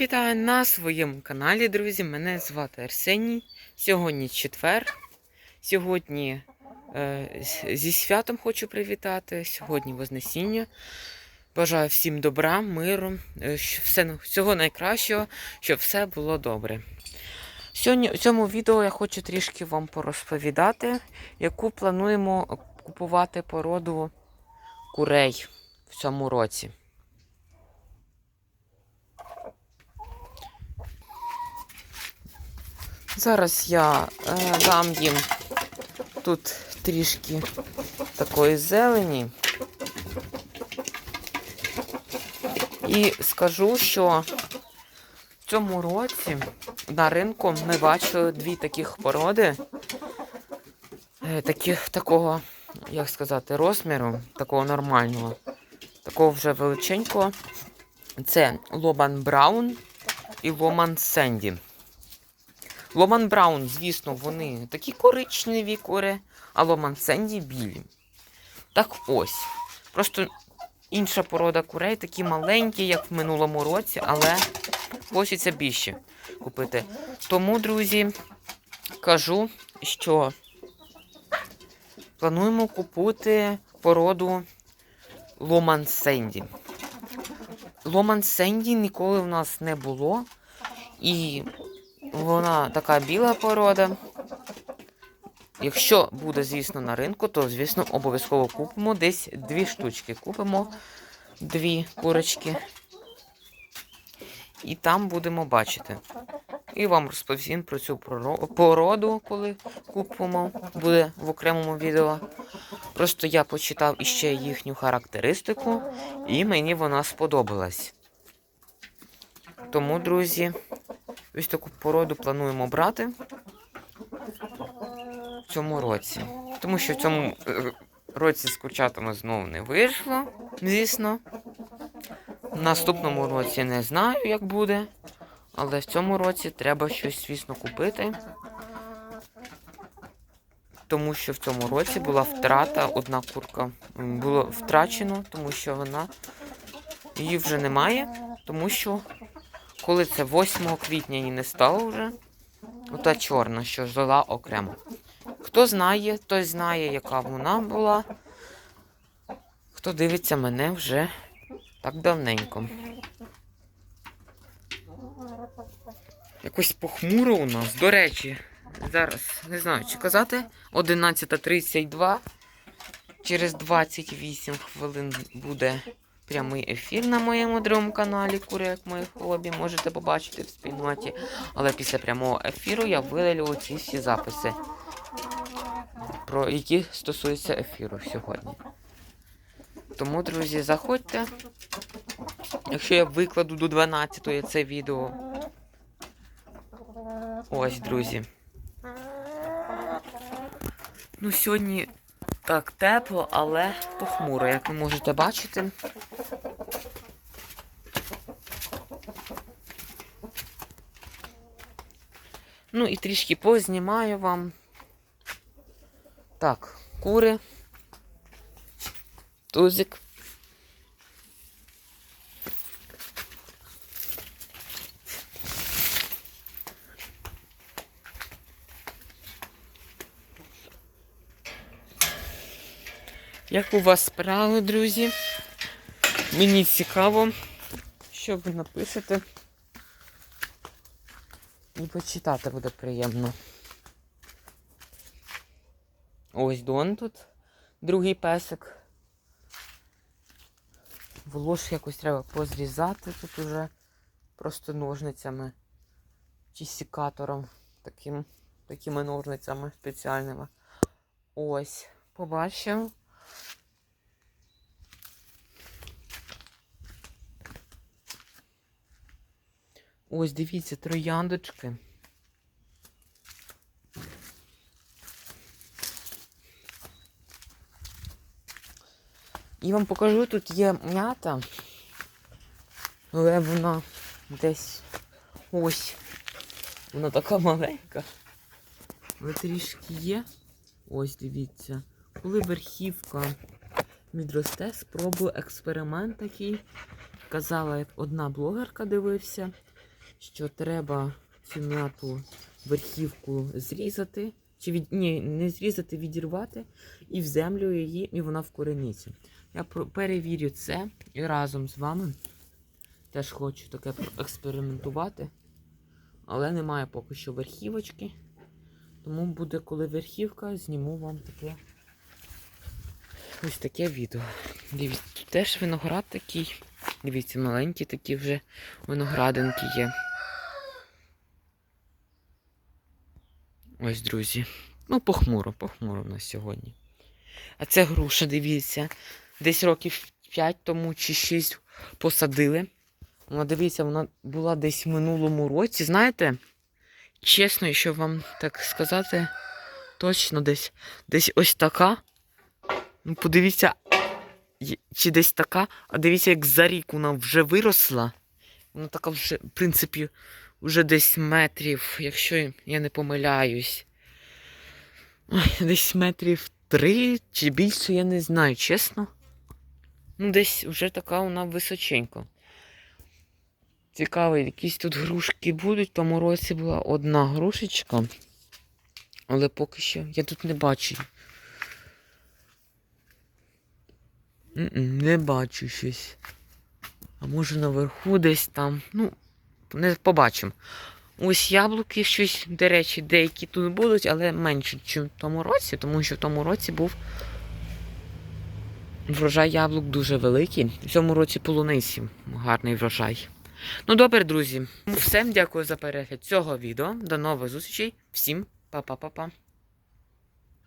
Вітаю на своєму каналі, друзі. Мене звати Арсеній. Сьогодні четвер. Сьогодні е, зі святом хочу привітати. Сьогодні Вознесіння. Бажаю всім добра, миру, е, все, всього найкращого, щоб все було добре. Сьогодні у цьому відео я хочу трішки вам порозповідати, яку плануємо купувати породу курей в цьому році. Зараз я е, дам їм тут трішки такої зелені. І скажу, що в цьому році на ринку ми бачили дві таких породи, е, таких, такого, як сказати, розміру, такого нормального, такого вже величенького. Це Лобан Браун і Ломан Сенді. Ломан Браун, звісно, вони такі коричневі кури, а Ломан Сенді білі. Так ось. Просто інша порода курей, такі маленькі, як в минулому році, але хочеться більше купити. Тому, друзі, кажу, що плануємо купити породу Ломан Сенді. Ломан Сенді ніколи в нас не було. І вона така біла порода. Якщо буде, звісно, на ринку, то, звісно, обов'язково купимо десь дві штучки. Купимо дві курочки. І там будемо бачити. І вам розповім про цю породу, коли купимо, буде в окремому відео. Просто я почитав іще їхню характеристику, і мені вона сподобалась. Тому, друзі, ось таку породу плануємо брати в цьому році. Тому що в цьому е, році з курчатами знову не вийшло, звісно. В наступному році не знаю, як буде. Але в цьому році треба щось, звісно, купити. Тому що в цьому році була втрата, одна курка було втрачено, тому що вона її вже немає, тому що коли це 8 квітня її не стало вже, ота чорна, що жила окремо. Хто знає, той знає, яка вона була. Хто дивиться мене вже так давненько. Якось похмуро у нас. До речі, зараз не знаю, чи казати 11.32. Через 28 хвилин буде прямий ефір на моєму другому каналі Кури як моє хобі. Можете побачити в спільноті. Але після прямого ефіру я видалю ці всі записи, про які стосуються ефіру сьогодні. Тому, друзі, заходьте. Якщо я викладу до 12 це відео. Ось, друзі. Ну, сьогодні так тепло, але похмуро, як ви можете бачити. Ну і трішки познімаю вам. Так, кури. Тузик. Як у вас справи, друзі? Мені цікаво, що ви напишете. І почитати буде приємно. Ось Дон тут, другий песик. Волош якось треба позрізати тут уже просто ножницями чи сікатором, таким, такими ножницями спеціальними. Ось, побачимо. Ось, дивіться, трояндочки. І вам покажу, тут є м'ята, але вона десь ось. Вона така маленька. Але трішки є. Ось дивіться. Коли верхівка відросте, спробую експеримент такий. Казала, як одна блогерка дивився. Що треба цю м'яту верхівку зрізати. Чи від... Ні, не зрізати, відірвати і в землю її, і вона вкорениться. Я перевірю це і разом з вами теж хочу таке експериментувати. Але немає поки що верхівочки. Тому буде, коли верхівка, зніму вам таке ось таке відео. Дивіться, теж виноград такий. Дивіться, маленькі такі вже виноградинки є. Ось, друзі. Ну, похмуро, похмуро в нас сьогодні. А це груша, дивіться. Десь років 5 тому чи 6 посадили. Вона, дивіться, вона була десь в минулому році. Знаєте, чесно, якщо вам так сказати, точно десь, десь ось така. Ну, подивіться, чи десь така, а дивіться, як за рік вона вже виросла. Вона така вже, в принципі, вже десь метрів, якщо я не помиляюсь. Десь метрів три чи більше, я не знаю, чесно. Ну, десь вже така вона височенька. Цікаво, якісь тут грушки будуть. В тому році була одна грушечка. Але поки що я тут не бачу. Не бачу щось. А може наверху десь там. Ну, не побачимо. Ось яблуки щось, до речі, деякі тут будуть, але менше, ніж в тому році, тому що в тому році був врожай яблук дуже великий. В цьому році полуниці гарний врожай. Ну, добре, друзі. Всім дякую за перегляд цього відео. До нових зустрічей. Всім па-па-па-па.